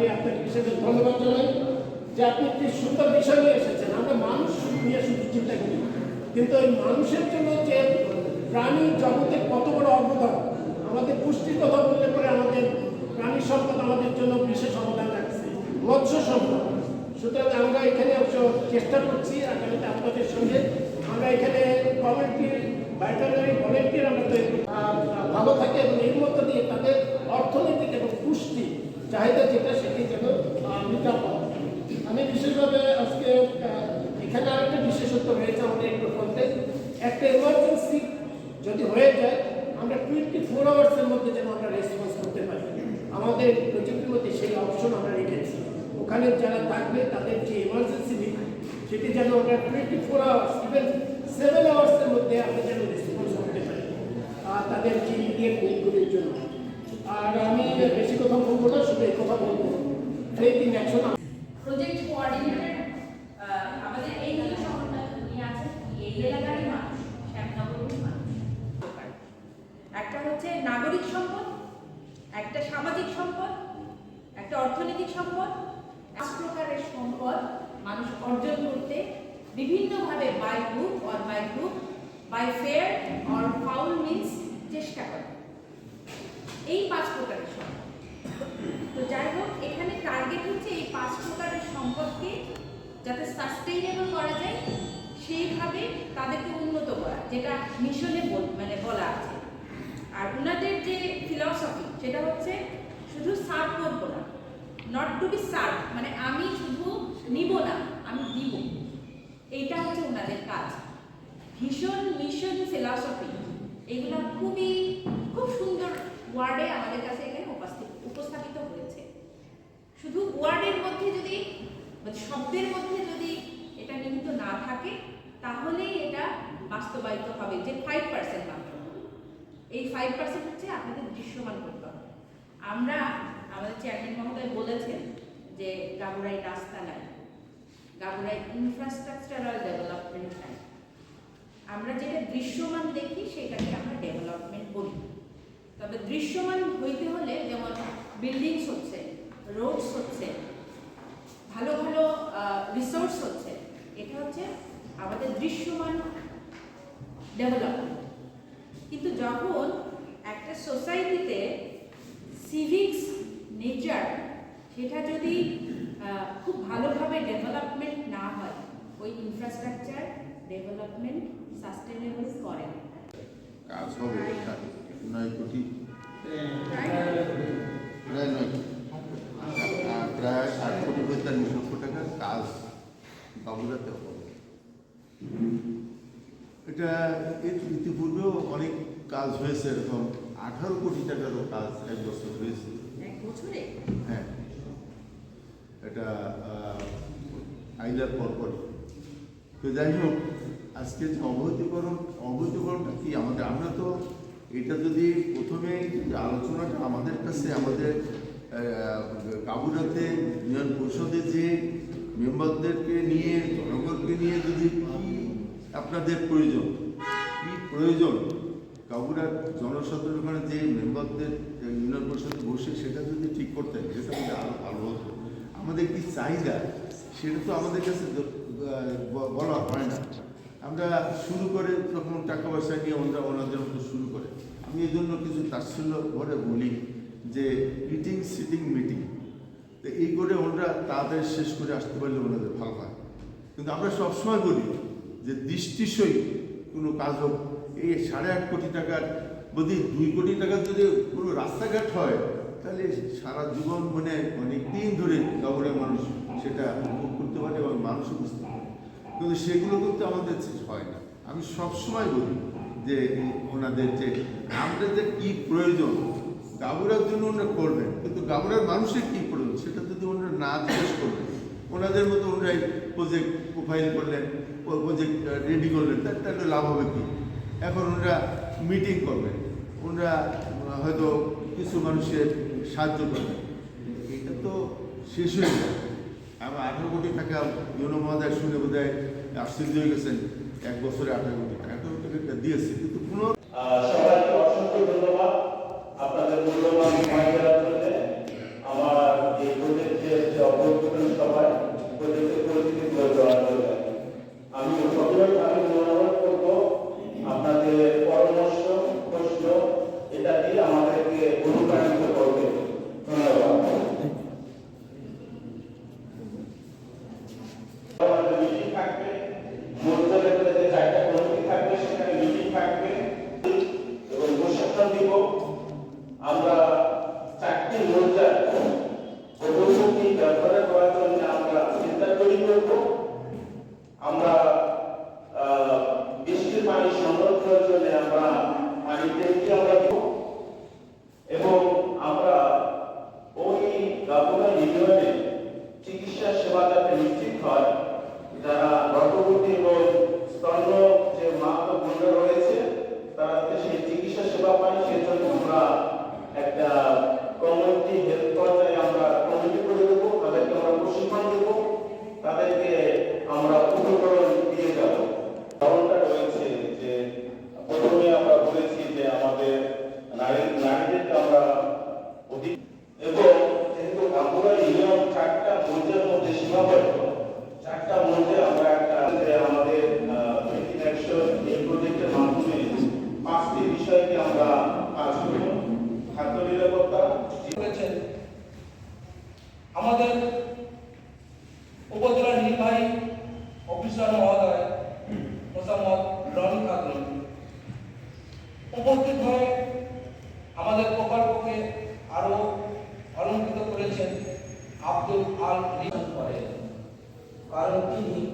আমি আপনাকে বিশেষ ধন্যবাদ জানাই যে আপনি একটি সুন্দর বিষয় নিয়ে এসেছেন। আমরা মানুষ নিয়ে শুধু চিন্তা করি কিন্তু এই মানুষের জন্য যে প্রাণী জগতে কত বড় অবদান, আমাদের পুষ্টির কথা বললে পরে আমাদের প্রাণী সম্পদ আমাদের জন্য বিশেষ অবদান রাখছে। মৎস্য সম্পদ। সুতরাং আমরা এখানে অবশ্য চেষ্টা করছি আগামীতে আপনাদের সঙ্গে। আমরা এখানে কমিউনিটি ভেটেরিনারি ভলেন্টিয়ার আমরা তৈরি। ভালো থাকে এবং এর মধ্য দিয়ে তাদের অর্থনৈতিক এবং পুষ্টি চাহিদা যেটা আমি বিশেষভাবে আজকে এখানে আরেকটা বিশেষত্ব রয়েছে আমাদের একটু বলতে একটা এমার্জেন্সি যদি হয়ে যায়, আমরা টোয়েন্টি ফোর আওয়ার্সের মধ্যে যেন আমরা রেসপন্স করতে পারি। আমাদের প্রজেক্টের মধ্যে সেই অপশন আমরা রেখেছি। ওখানে যারা থাকবে, তাদের যে এমার্জেন্সি নিড সেটি যেন আমরা twenty four hours even seven আওয়ার্সের মধ্যে আমরা যেন রেসপন্স করতে পারি আর তাদের যে ইডিএফ নিডগুলির জন্য। আর আমি বেশি কথা বলব না শুধু এই কথা বলব fake in action project coordinator আমাদের এই যে সংগঠন উনি আছেন এই এলাকারই মানুষ শ্যামনগরের মানুষ। একটা হচ্ছে নাগরিক সম্পদ, একটা সামাজিক সম্পদ, একটা অর্থনৈতিক সম্পদ এক প্রকারের সম্পদ মানুষ অর্জন করতে বিভিন্নভাবে by group or by group by fair or foul means চেষ্টা করে। এই পাঁচ প্রকারের সম্পদ। তো যাই হোক টার্গেট হচ্ছে এই পাঁচ প্রকারের সম্পদকে যাতে সাস্টেইনেবল করা যায়, সেইভাবে তাদেরকে উন্নত করা, যেটা মিশনে বল- মানে বলা আছে। আর ওনাদের যে ফিলসফি সেটা হচ্ছে শুধু সার্ভ করব না নট টু বি সার্ভ মানে আমি শুধু নিব না, আমি দিব। এইটা হচ্ছে ওনাদের কাজ। ভীষণ মিশন ফিলসফি এগুলো খুবই, খুব সুন্দর ওয়ার্ডে আমাদের কাছে এখানে উপস্থিত উপস্থাপিত হয়েছে শুধু ওয়ার্ডের মধ্যে যদি মানে শব্দের মধ্যে যদি এটা নিহিত না থাকে, তাহলেই এটা বাস্তবায়িত হবে যে ফাইভ পার্সেন্ট মাত্র। এই ফাইভ পার্সেন্ট হচ্ছে আপনাদের দৃশ্যমান করতে হবে। আমরা আমাদের চেয়ারম্যান মহোদয় বলেছেন যে গাবুরাই রাস্তা নাই গাবুরাই ইনফ্রাস্ট্রাকচারাল ডেভেলপমেন্ট নাই আমরা যেটা দৃশ্যমান দেখি, সেটাকে আমরা ডেভেলপমেন্ট বলি। তবে দৃশ্যমান হইতে হলে যেমন বিল্ডিংস হচ্ছে রোডস হচ্ছে রিসোর্স হচ্ছে এটা হচ্ছে আমাদের দৃশ্যমান ডেভেলপমেন্ট কিন্তু যখন একটা সোসাইটিতে সিভিক্স নেচার সেটা যদি খুব ভালোভাবে ডেভেলপমেন্ট না হয় ওই ইনফ্রাস্ট্রাকচার ডেভেলপমেন্ট সাস্টেনেবল করে না। কাজ হবে নয় কোটি। প্রায় নয় কোটি। প্রায় আট কোটি পঁয়তাল্লিশ লক্ষ টাকার কাজ বাবুরাতে হবে এটা এর ইতিপূর্বেও অনেক কাজ হয়েছে এরকম। আঠারো কোটি টাকারও কাজ এক বছর হয়েছে। হ্যাঁ। এটা আইলার পরপরই। তো যাই হোক আজকে যে অবৈধকরণ অবৈধকরণটা কি আমাদের আমরা তো এটা যদি প্রথমে আলোচনাটা আমাদের কাছে আমাদের কাবুরাতে ইউনিয়ন পরিষদে যে মেম্বারদেরকে নিয়ে, জনগণকে নিয়ে যদি আপনাদের প্রয়োজন? কি প্রয়োজন? কাবুরার জনসাধারণের যে মেম্বারদের ইউনিয়ন পরিষদে বসে সেটা যদি ঠিক করতেন সেটা আমাদের আরও ভালো হতো। আমাদের কি চাহিদা? সেটা তো আমাদের কাছে বলা হয় না। আমরা শুরু করে তখন টাকা পয়সা নিয়ে ওনারা ওনাদের মতো শুরু করে। আমি এই জন্য কিছু তাৎসল্য করে বলি যে মিটিং সিটিং মিটিং তো এই করে ওনারা তাদের শেষ করে আসতে পারলে ওনাদের ভালো হয়। কিন্তু আমরা সবসময় বলি যে দৃষ্টিসই কোনো কাজ হোক, এই সাড়ে আট কোটি টাকার, যদি দুই কোটি টাকার যদি কোনো রাস্তাঘাট হয়, তাহলে সারা জীবন মানে অনেক দিন ধরে নগরের মানুষ সেটা উপভোগ করতে পারে এবং মানুষও বুঝতে পারে। কিন্তু সেগুলো কিন্তু আমাদের হয় না। আমি সবসময় বলি যে ওনাদের যে আমাদের যে কী প্রয়োজন, গাবুরার জন্য ওনারা করবেন, কিন্তু গাবুরার মানুষের কী প্রয়োজন সেটা যদি ওনারা না জিজ্ঞেস করবেন ওনাদের মতো ওনারাই প্রজেক্ট প্রোফাইল করলেন প্রজেক্ট রেডি করলেন, তার তাহলে লাভ হবে কি? এখন ওনারা মিটিং করবেন, ওনারা হয়তো কিছু মানুষের সাহায্য করবেন। এটা তো শেষ হয়ে যায়। আবার আঠারো কোটি টাকা ইউনো মহোদয় শুনে বোধ হয় আশ্চর্য হয়ে গেছেন, এক বছরে আঠারো কোটি টাকা। আঠারো কোটি টাকা দিয়েছে, কিন্তু কোনো থাকবে এবং প্রশিক্ষণ দিব আমরা চারটি মোর্চার অগ্রগতি ব্যবহার করার জন্য আমরা চিন্তা তৈরি করব আমরা বৃষ্টির পানি সংরক্ষণের জন্য আমরা পানি ট্যাঙ্কি আমরা দিব এবং আমরা ওই গাবুনা ইউনিয়নে চিকিৎসা সেবা যাতে নিশ্চিত হয় যারা গর্ভবতী এবং স্তন্য যে মা ও বোনরা রয়েছে তারা যাতে সেই চিকিৎসা সেবা পায় সেই জন্য আমরা একটা কমিউনিটি হেলথ পর্যায়ে আমরা কমিটি করে দেবো তাদেরকে আমরা প্রশিক্ষণ দেবো তাদেরকে আমরা উপকরণ দিয়ে যাব কারণটা রয়েছে যে প্রথমে আমরা বলেছি যে আমাদের নারী নারীদেরকে আমরা অধিক এবং যেহেতু আমরা ইউনিয়ন চারটা মৌজার মধ্যে সীমাবদ্ধ চারটা মৌজে আমরা একটা যে আমাদের মেকিং অ্যাকশন এই প্রজেক্টের মাধ্যমে পাঁচটি বিষয়কে আমরা কাজ করব খাদ্য নিরাপত্তা করেছেন আমাদের উপজেলা নির্বাহী অফিসার মহোদয় মোসাম্মদ উপস্থিত হয়ে আমাদের প্রকল্পকে আরও অলঙ্কৃত করেছেন আব্দুল আল করে কারণ তিনি